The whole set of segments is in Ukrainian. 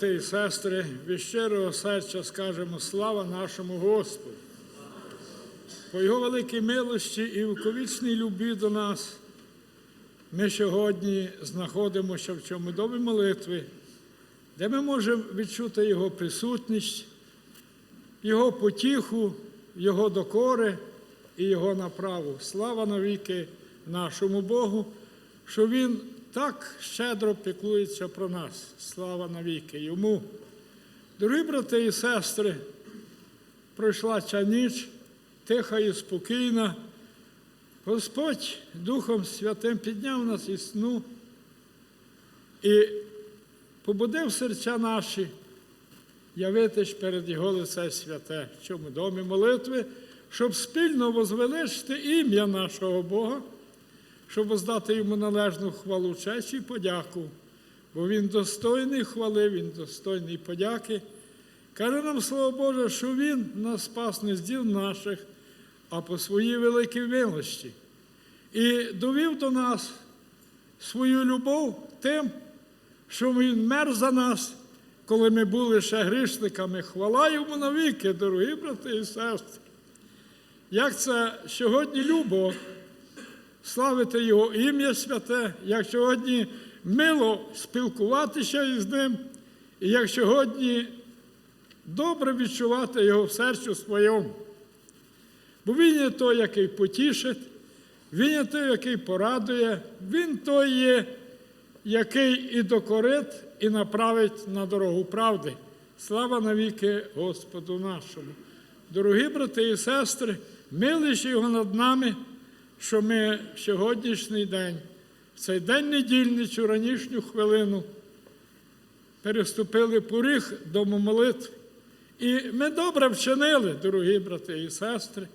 брати і сестри, від щирого серця скажемо слава нашому Господу. По Його великій милості і віковічній любві до нас ми сьогодні знаходимося в цьому домі молитви, де ми можемо відчути Його присутність, Його потіху, Його докори і Його направу. Слава навіки нашому Богу, що Він так щедро піклується про нас. Слава навіки Йому. Дорогі брати і сестри, пройшла ця ніч, тиха і спокійна. Господь Духом Святим підняв нас із сну і побудив серця наші явитись перед Його лице святе в цьому домі молитви, щоб спільно возвеличити ім'я нашого Бога, щоб воздати йому належну хвалу, честь і подяку, бо Він достойний хвали, Він достойний подяки. Каже нам Слово Боже, що Він нас спас не з діл наших, а по своїй великій милості. І довів до нас свою любов тим, що Він мер за нас, коли ми були ще грішниками. Хвала йому навіки, дорогі брати і сестри. Як це сьогодні любо славити Його ім'я святе, як сьогодні мило спілкуватися із ним, і як сьогодні добре відчувати Його в серцю своєму. Бо Він є той, який потішить, Він є той, який порадує, Він той є, який і докорить, і направить на дорогу правди. Слава навіки Господу нашому. Дорогі брати і сестри, милиш його над нами, що ми в сьогоднішній день, в цей день недільний, цю ранішню хвилину, переступили поріг дому молитви. І ми добре вчинили, дорогі брати і сестри.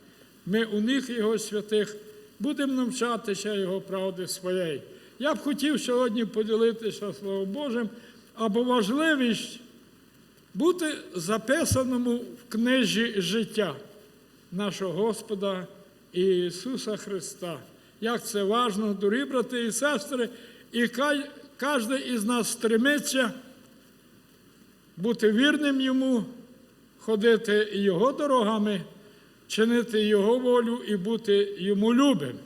Ми у них Його святих будемо навчатися Його правди своєї. Я б хотів сьогодні поділитися Словом Божим або важливість бути записаному в книжі життя нашого Господа Ісуса Христа. Як це важно, дорогі брати і сестри, і кожен із нас стремиться бути вірним Йому, ходити Його дорогами, чинити Його волю і бути Йому любим.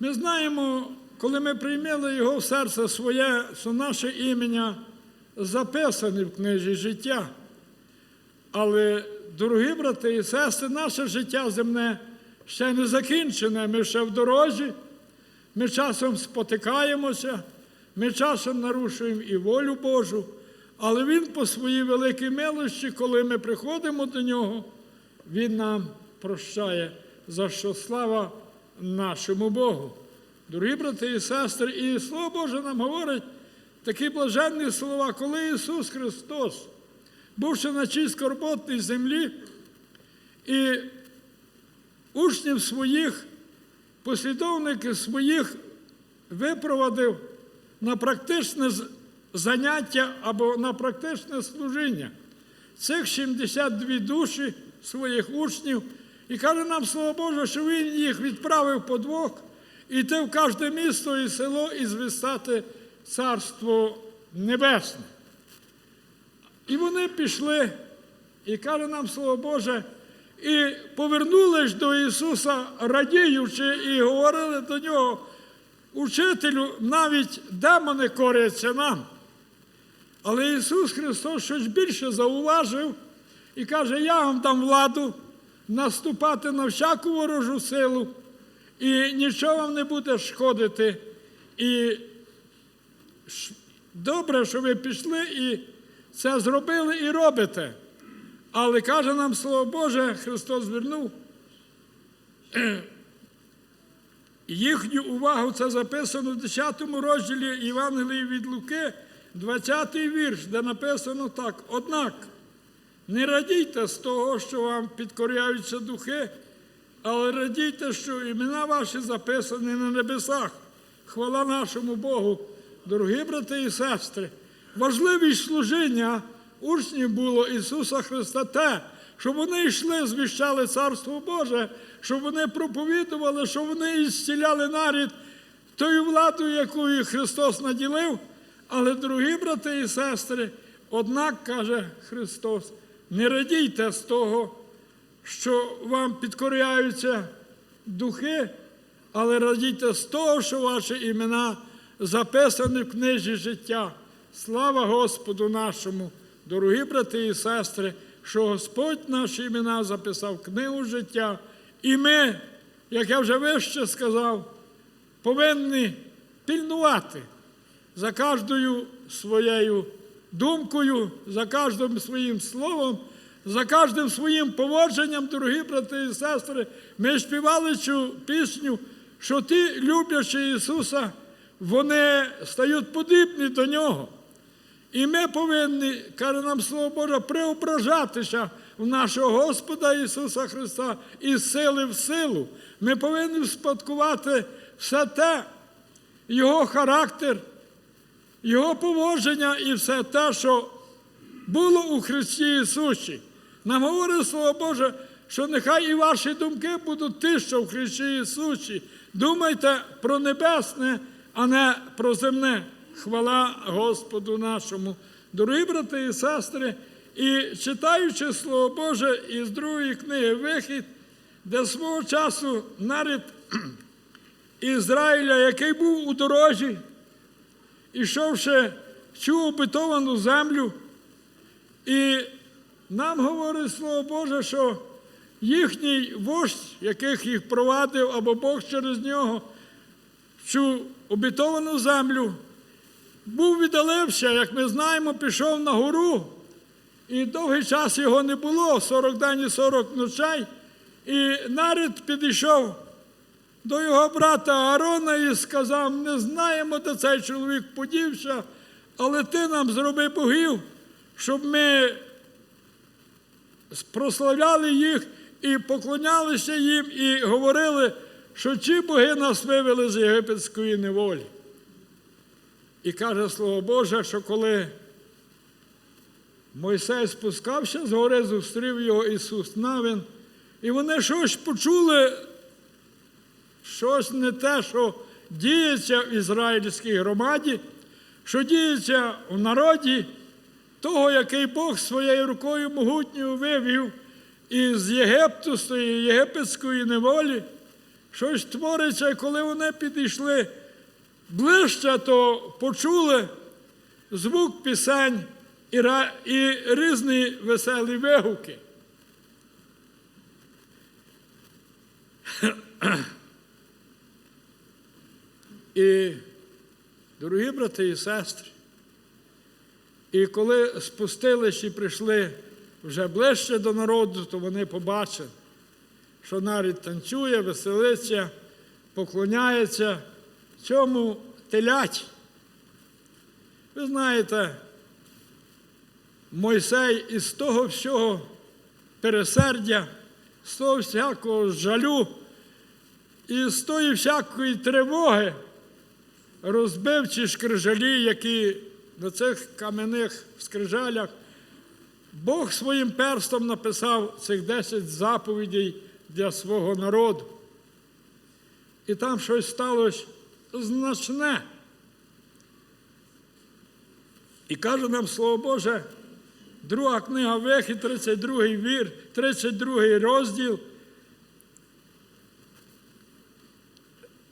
Ми знаємо, коли ми прийняли Його в серце своє, що наше ім'я записане в книжі життя. Але, дорогі брати і сестри, наше життя земне ще не закінчене, ми ще в дорозі, ми часом спотикаємося, ми часом нарушуємо і волю Божу, але Він по своїй великій милості, коли ми приходимо до Нього, Він нам прощає, за що слава нашому Богу. Дорогі брати і сестри, і Слово Боже нам говорить такі блаженні слова, коли Ісус Христос, бувши на цій скорботній землі, і учнів своїх, послідовників своїх випровадив на практичне заняття або на практичне служіння. Цих 72 душі своїх учнів, і каже нам Слово Боже, що Він їх відправив по двох, іти в кожне місто і село і звістати Царство Небесне. І вони пішли, і каже нам Слово Боже, і повернулись до Ісуса, радіючи, і говорили до Нього, учителю, навіть демони коряться нам. Але Ісус Христос щось більше зауважив і каже, я вам дам владу наступати на всяку ворожу силу, і нічого вам не буде шкодити. І добре, що ви пішли і це зробили і робите. Але каже нам Слово Боже, Христос звернув їхню увагу, це записано в 10 розділі Євангелії від Луки, 20 вірш, де написано так: однак не радійте з того, що вам підкоряються духи, але радійте, що імена ваші записані на небесах. Хвала нашому Богу, дорогі брати і сестри. Важливість служіння учнів було Ісуса Христа те, щоб вони йшли, звіщали Царство Боже, щоб вони проповідували, щоб вони ісціляли нарід тою владою, якою Христос наділив, Але, дорогі брати і сестри, однак, каже Христос, не радійте з того, що вам підкоряються духи, але радійте з того, що ваші імена записані в книжі життя. Слава Господу нашому, дорогі брати і сестри, що Господь наші імена записав книгу життя, і ми, як я вже вище сказав, повинні пильнувати за кожною своєю думкою, за кожним своїм словом, за кожним своїм поводженням, дорогі брати і сестри. Ми співали цю пісню, що ті, люблячи Ісуса, вони стають подібні до Нього. І ми повинні, каже нам Слово Боже, преображатися в нашого Господа Ісуса Христа із сили в силу. Ми повинні спадкувати все те, Його характер, Його поводження і все те, що було у Христі Ісусі. Нам говорить Слово Боже, що нехай і ваші думки будуть ті, що в Христі Ісусі. Думайте про небесне, а не про земне. Хвала Господу нашому. Дорогі брати і сестри, і читаючи Слово Боже із другої книги Вихід, де свого часу нарід Ізраїля, який був у дорозі, ішовши цю обетовану землю, і нам говорить Слово Боже, що їхній вождь, яких їх провадив, або Бог через нього, в цю обітовану землю, був віддалився, як ми знаємо, пішов на гору, і довгий час його не було, 40 день і 40 ночей. І нарід підійшов до його брата Аарона і сказав: не знаємо, де цей чоловік подівся, але ти нам зроби богів, щоб ми прославляли їх і поклонялися їм, і говорили, що ці боги нас вивели з єгипетської неволі. І каже Слово Боже, що коли Мойсей спускався з гори, зустрів його Ісус Навин, і вони щось почули, щось не те, що діється в ізраїльській громаді, що діється в народі того, який Бог своєю рукою могутньою вивів із Єгипту, з єгипетської неволі. Щось твориться, і коли вони підійшли ближче, то почули звук пісень і, різні веселі вигуки. І, дорогі брати і сестри, і коли спустились і прийшли вже ближче до народу, то вони побачили, що нарід танцює, веселиться, поклоняється цьому телять. Ви знаєте, Мойсей із того всього пересердя, з того всякого жалю і з тої всякої тривоги розбив ці шкрижалі, які на цих кам'яних скрижалях Бог своїм перстом написав цих 10 заповідей для свого народу. І там щось сталося значне. І каже нам Слово Боже, друга книга Вихід, 32 вір, 32 розділ.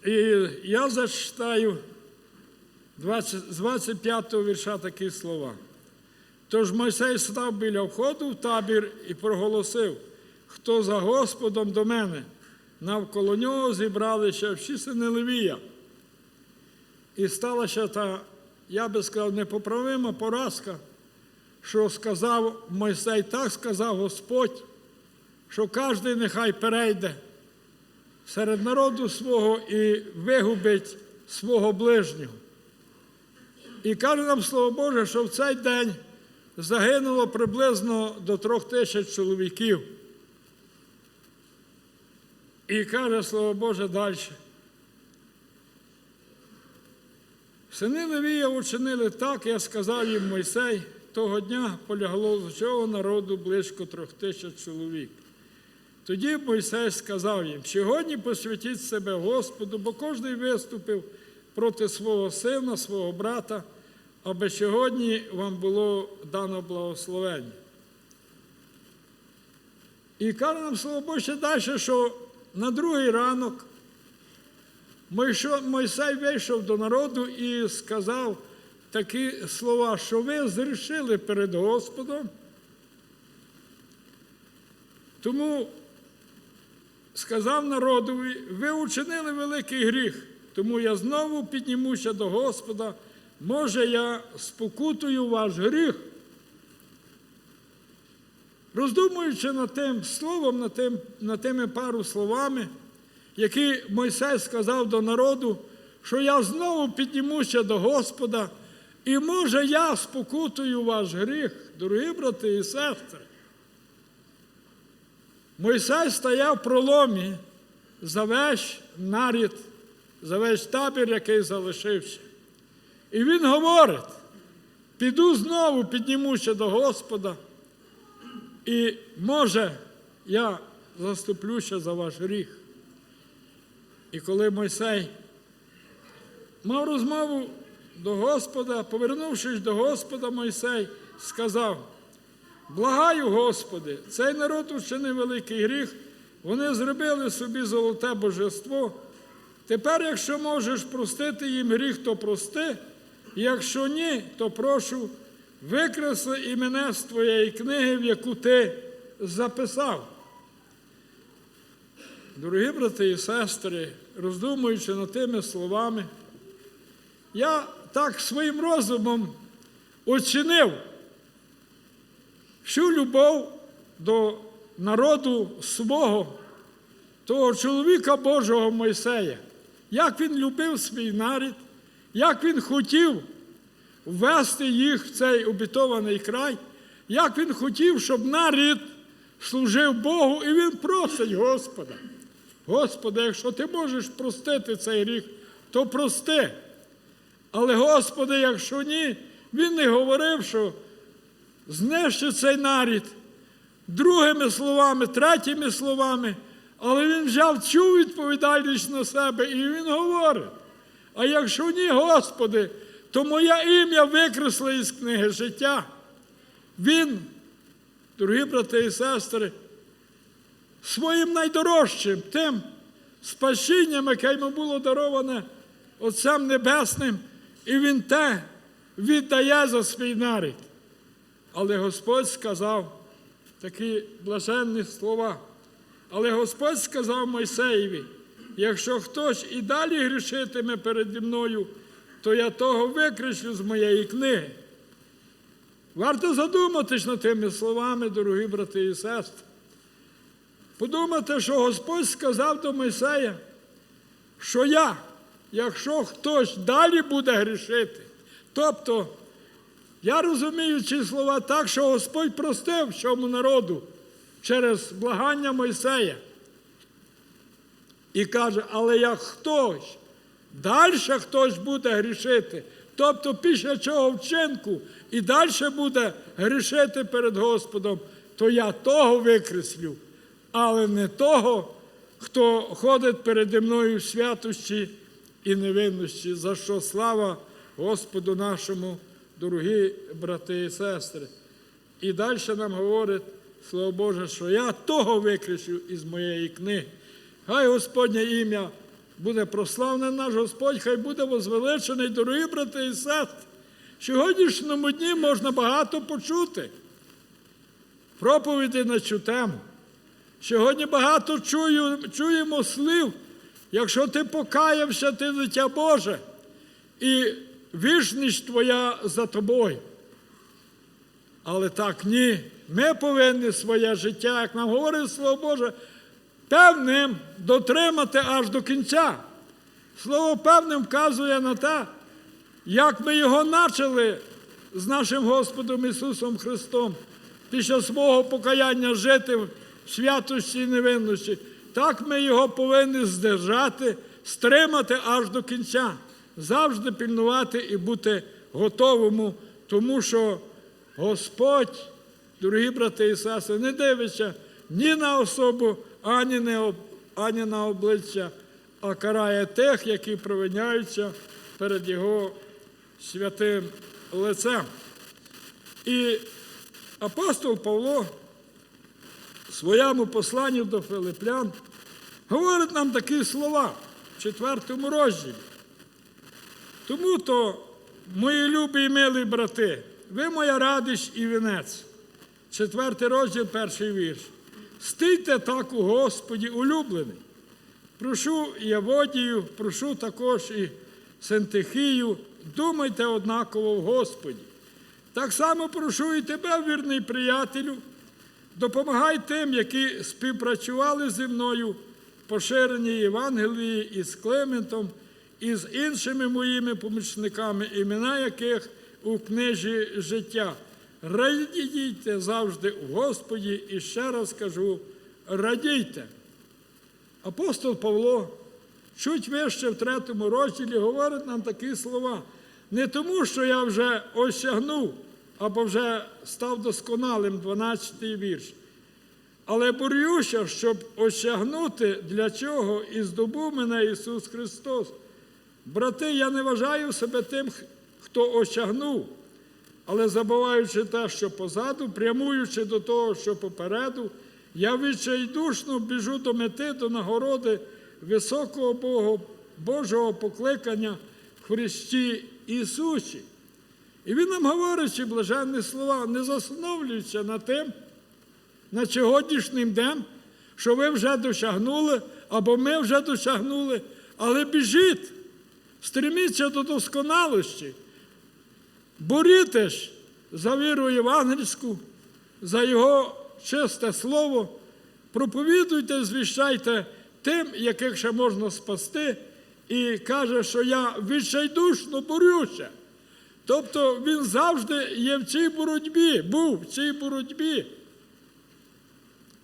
І я зачитаю 20, з 25 вірша такі слова. Тож Мойсей став біля входу в табір і проголосив, хто за Господом до мене. Навколо нього зібралися всі сини Левія. І сталася та, я би сказав, непоправима поразка, що сказав Мойсей, так сказав Господь, що кожен нехай перейде серед народу свого і вигубить свого ближнього. І каже нам Слово Боже, що в цей день загинуло приблизно до трьох тисяч чоловіків. І каже Слово Боже далі. Сини Левія учинили так, як сказав їм Мойсей, того дня полягло з цього народу близько трьох тисяч чоловік. Тоді Мойсей сказав їм: сьогодні посвятіть себе Господу, бо кожний виступив проти свого сина, свого брата, аби сьогодні вам було дано благословення. І каже нам слово Боже далі, що на другий ранок Мойсей вийшов до народу і сказав такі слова, що ви зрішили перед Господом. Тому сказав народові, ви учинили великий гріх, тому я знову піднімуся до Господа. Може, я спокутую ваш гріх. Роздумуючи над тим словом, над, тим, над тими пару словами, які Мойсей сказав до народу, що я знову піднімуся до Господа, і може я спокутую ваш гріх, дорогі брати і сестри. Мойсей стояв в проломі за весь нарід, за весь табір, який залишився. І він говорить: піду знову, піднімуся до Господа, і може я заступлюся за ваш гріх. І коли Мойсей мав розмову до Господа, повернувшись до Господа, Мойсей сказав: Благаю, Господи, цей народ учинив великий гріх, вони зробили собі золоте божество. Тепер, якщо можеш простити їм гріх, то прости, якщо ні, то прошу, викресли і мене з твоєї книги, в яку ти записав. Дорогі брати і сестри, роздумуючи над тими словами, я так своїм розумом оцінив всю любов до народу свого, того чоловіка Божого Мойсея, як він любив свій нарід, як він хотів ввести їх в цей обітований край, як він хотів, щоб нарід служив Богу, і він просить Господа. Господи, якщо ти можеш простити цей гріх, то прости. Але, Господи, якщо ні, він не говорив, що знищить цей нарід другими словами, третіми словами, але він взяв цю відповідальність на себе і він говорить. А якщо ні, Господи, то моє ім'я викресло із книги життя. Він, дорогі брати і сестри, своїм найдорожчим, тим спасінням, яке йому було дароване Отцем Небесним, і він те віддає за свій нарід. Але Господь сказав такі блаженні слова. Але Господь сказав Мойсеєві, якщо хтось і далі грішитиме переді мною, то я того викреслю з моєї книги. Варто задуматись над тими словами, дорогі брати і сестри. Подумати, що Господь сказав до Мойсея, що я, якщо хтось далі буде грішити, тобто я розумію ці слова так, що Господь простив цьому народу через благання Мойсея. І каже, але як хтось, далі хтось буде грішити, тобто після цього вчинку і далі буде грішити перед Господом, то я того викреслю, але не того, хто ходить переді мною в святості і невинності, за що слава Господу нашому, дорогі брати і сестри. І далі нам говорить Слово Боже, що я того викреслю із моєї книги. Хай Господнє ім'я буде прославлене наш Господь, хай буде возвеличений, дорогі брати і сестри. В Сьогоднішньому дні можна багато почути. Проповіді на цю тему. Сьогодні багато чую, чуємо слів. Якщо ти покаявся, ти дитя Боже, і вічність твоя за тобою. Але так ні. Ми повинні своє життя, як нам говорить Слово Боже, певним дотримати аж до кінця. Слово певним вказує на те, як ми його почали з нашим Господом Ісусом Христом після свого покаяння жити святості і невинності, так ми його повинні здержати, стримати аж до кінця, завжди пільнувати і бути готовому, тому що Господь, дорогі брати і сестри, не дивиться ні на особу, ані, не ані на обличчя, а карає тих, які провиняються перед Його святим лицем. І апостол Павло своєму посланні до Филиплян говорить нам такі слова в четвертому розділі. Тому то, мої любі і милі брати, ви моя радість і вінець. Четвертий розділ, перший вірш. Стійте так у Господі, улюблений. Прошу Яводію, прошу також і Сентихію, думайте однаково в Господі. Так само прошу і тебе, вірний приятелю, допомагай тим, які співпрацювали зі мною в поширенні Євангелії із Клементом і з іншими моїми помічниками, імена яких у книжі життя. Радійте завжди в Господі і ще раз кажу, радійте. Апостол Павло чуть вище в третьому розділі говорить нам такі слова. Не тому, що я вже осягнув або вже став досконалим, 12-й вірш. Але борюся, щоб осягнути, для чого і здобув мене Ісус Христос. Брати, я не вважаю себе тим, хто осягнув, але забуваючи те, що позаду, прямуючи до того, що попереду, я відчайдушно біжу до мети, до нагороди високого Бога, Божого покликання в Христі Ісусі. І Він нам говорить ці блаженні слова, не засновлюючи на тим, на сьогоднішнім днем, що ви вже досягнули, або ми вже досягнули, але біжіть, стреміться до досконалості, борітесь за віру євангельську, за Його чисте слово, проповідуйте, звіщайте тим, яких ще можна спасти, і каже, що я відчайдушно борюся. Тобто він завжди є в цій боротьбі, був в цій боротьбі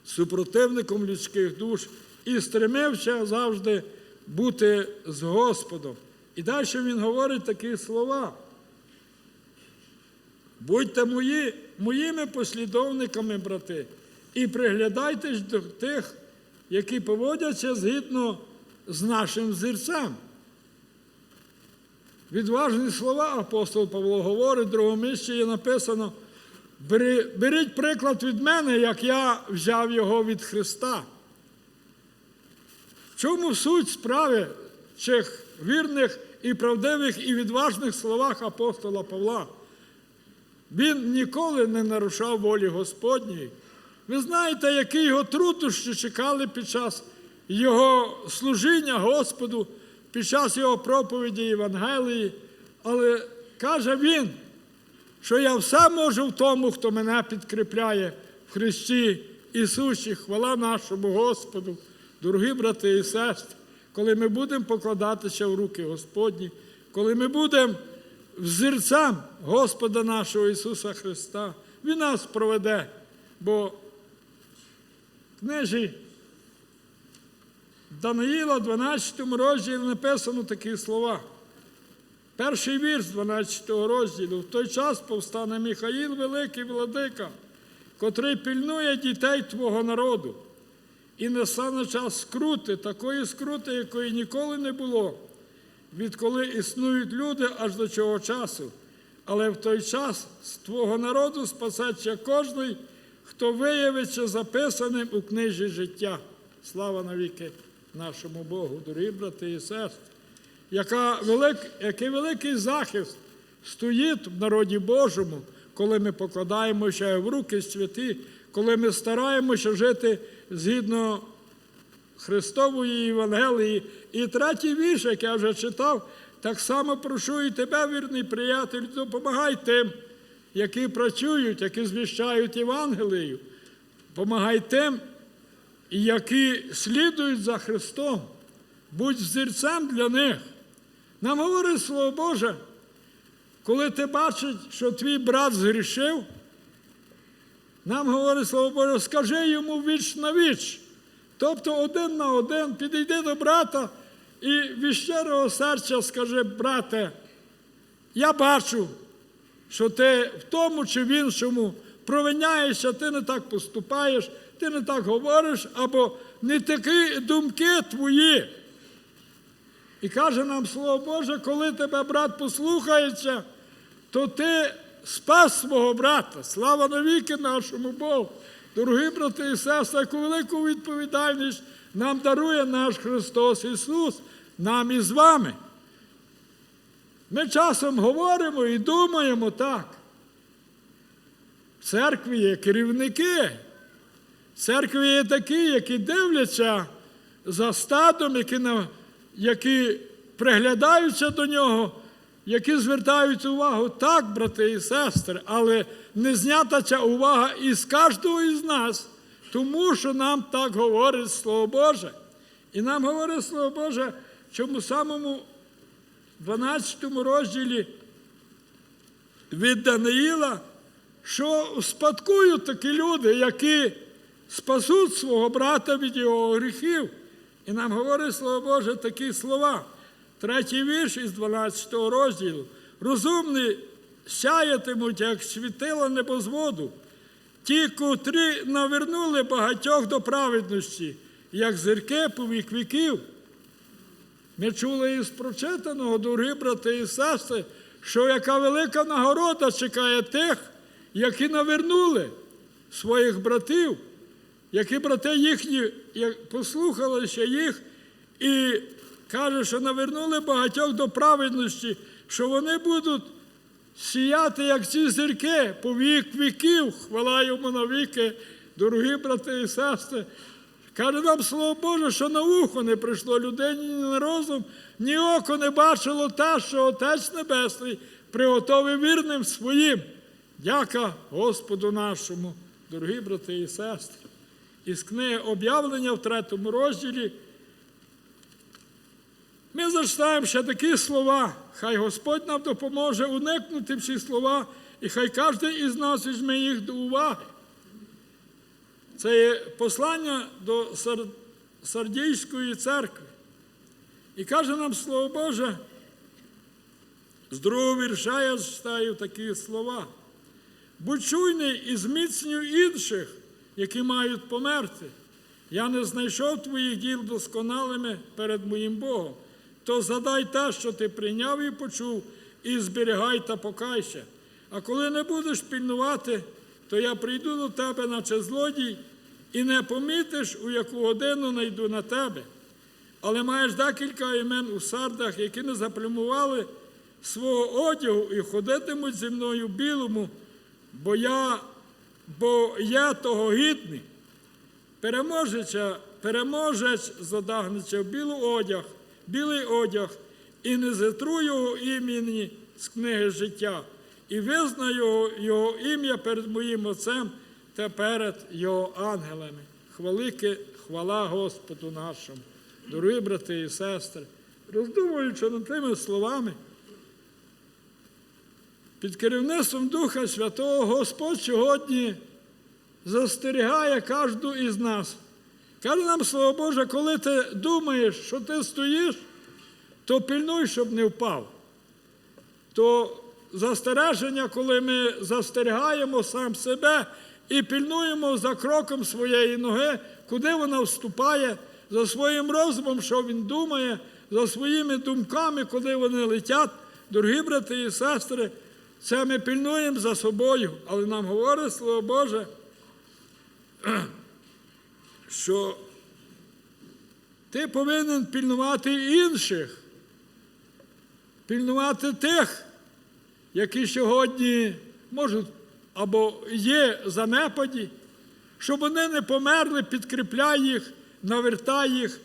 супротивником людських душ і стремився завжди бути з Господом. І далі він говорить такі слова. Будьте мої, моїми послідовниками, брати, і приглядайтесь до тих, які поводяться згідно з нашим зірцем. Відважні слова апостол Павло говорить, в другому місці є написано: беріть приклад від мене, як я взяв його від Христа. В чому суть справи цих вірних і правдивих і відважних словах апостола Павла? Він ніколи не нарушав волі Господньої. Ви знаєте, які його труднощі чекали під час його служіння Господу, під час його проповіді Євангелії. Але каже він, що я все можу в тому, хто мене підкріпляє в Христі Ісусі. Хвала нашому Господу, дорогі брати і сестри, коли ми будемо покладатися в руки Господні, коли ми будемо взірцем Господа нашого Ісуса Христа, Він нас проведе, бо книжі Даниїла, 12 розділі написано такі слова. Перший вірш 12 розділу. В той час повстане Михаїл, великий владика, котрий пільнує дітей Твого народу. І настане час скрути, такої скрути, якої ніколи не було, відколи існують люди аж до цього часу. Але в той час з Твого народу спасеться кожний, хто виявиться записаним у книжі життя. Слава навіки нашому Богу, дорогі брати і сестри. Яка велик, який великий захист стоїть в народі Божому, коли ми покладаємося в руки святі, коли ми стараємося жити згідно Христової Євангелії. І третій вірш, як я вже читав, так само прошу і тебе, вірний приятель, допомагай тим, які працюють, які звіщають Євангелію. Помагай тим, які слідують за Христом. Будь взірцем для них. Нам говорить Слово Боже, коли ти бачиш, що твій брат згрішив, нам говорить Слово Боже, скажи йому віч на віч. Тобто один на один підійди до брата і від щирого серця скажи, брате, я бачу, що ти в тому чи в іншому провиняєшся, ти не так поступаєш, ти не так говориш, або не такі думки твої. І каже нам Слово Боже, коли тебе брат послухається, то ти спас свого брата. Слава навіки нашому Богу. Дорогі брати і сестри, яку велику відповідальність нам дарує наш Христос Ісус, нам і з вами. Ми часом говоримо і думаємо так. В церкві є керівники. Церкві є такі, які дивляться за стадом, які, які приглядаються до нього, які звертають увагу. Так, брати і сестри, але не знята ця увага із кожного із нас, тому що нам так говорить Слово Боже. І нам говорить Слово Боже, в цьому самому 12 розділі від Даниїла, що успадкують такі люди, які спасуть свого брата від його гріхів. І нам говорить Слово Боже такі слова. Третій вірш із 12 розділу. Розумні сяятимуть, як світила небозводу. Ті, котрі навернули багатьох до праведності, як зірки по вік віків. Ми чули із прочитаного, дорогі брати і сестри, що яка велика нагорода чекає тих, які навернули своїх братів, які брати їхні послухалися їх і каже, що навернули багатьох до праведності, що вони будуть сіяти, як ці зірки, по вік віків, хвала йому навіки, дорогі брати і сестри. Каже нам Слово Боже, що на ухо не прийшло людині ні на розум, ні око не бачило те, що Отець Небесний приготовив вірним своїм. Дяка Господу нашому, дорогі брати і сестри. Із книги об'явлення в третьому розділі. Ми зачитаємо ще такі слова. Хай Господь нам допоможе уникнути всі слова, і хай кожен із нас візьме їх до уваги. Це є послання до Сардійської церкви. І каже нам Слово Боже, з другого вірша я читаю такі слова. Будь чуйний і зміцнюй інших, які мають померти. Я не знайшов твоїх діл досконалими перед моїм Богом. То задай те, що ти прийняв і почув, і зберігай та покайся. А коли не будеш пільнувати, то я прийду до тебе, наче злодій, і не помітиш, у яку годину найду на тебе. Але маєш декілька імен у сардах, які не заплюмували свого одягу і ходитимуть зі мною білому, бо я, бо я того гідний. Переможець задагнеться в білий одяг, білий одяг, і не зітру його імені з книги життя, і визнаю його, його ім'я перед моїм Отцем та перед його ангелами. Хвалики, хвала Господу нашому, дорогі брати і сестри, роздумуючи над тими словами, під керівництвом Духа Святого Господь сьогодні застерігає кожну із нас. Каже нам Слово Боже, коли ти думаєш, що ти стоїш, то пильнуй, щоб не впав. То застереження, коли ми застерігаємо сам себе і пильнуємо за кроком своєї ноги, куди вона вступає, за своїм розумом, що він думає, за своїми думками, куди вони летять. Дорогі брати і сестри, це ми пильнуємо за собою, але нам говорить Слово Боже, що ти повинен пільнувати інших, пільнувати тих, які сьогодні можуть або є занепаді, щоб вони не померли, підкріпляй їх, навертай їх,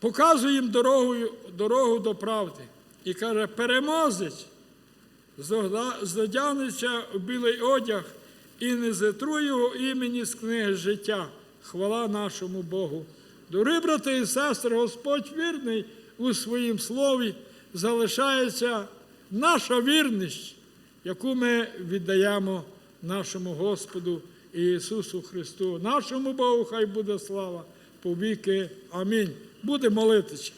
показуй їм дорогу, дорогу до правди. І каже, переможець, задягнеться в білий одяг і не зітру його імені з книги життя. Хвала нашому Богу. Дорогі брати і сестри, Господь вірний у своїм слові, залишається наша вірність, яку ми віддаємо нашому Господу Ісусу Христу. Нашому Богу хай буде слава повіки. Амінь. Буде молитися.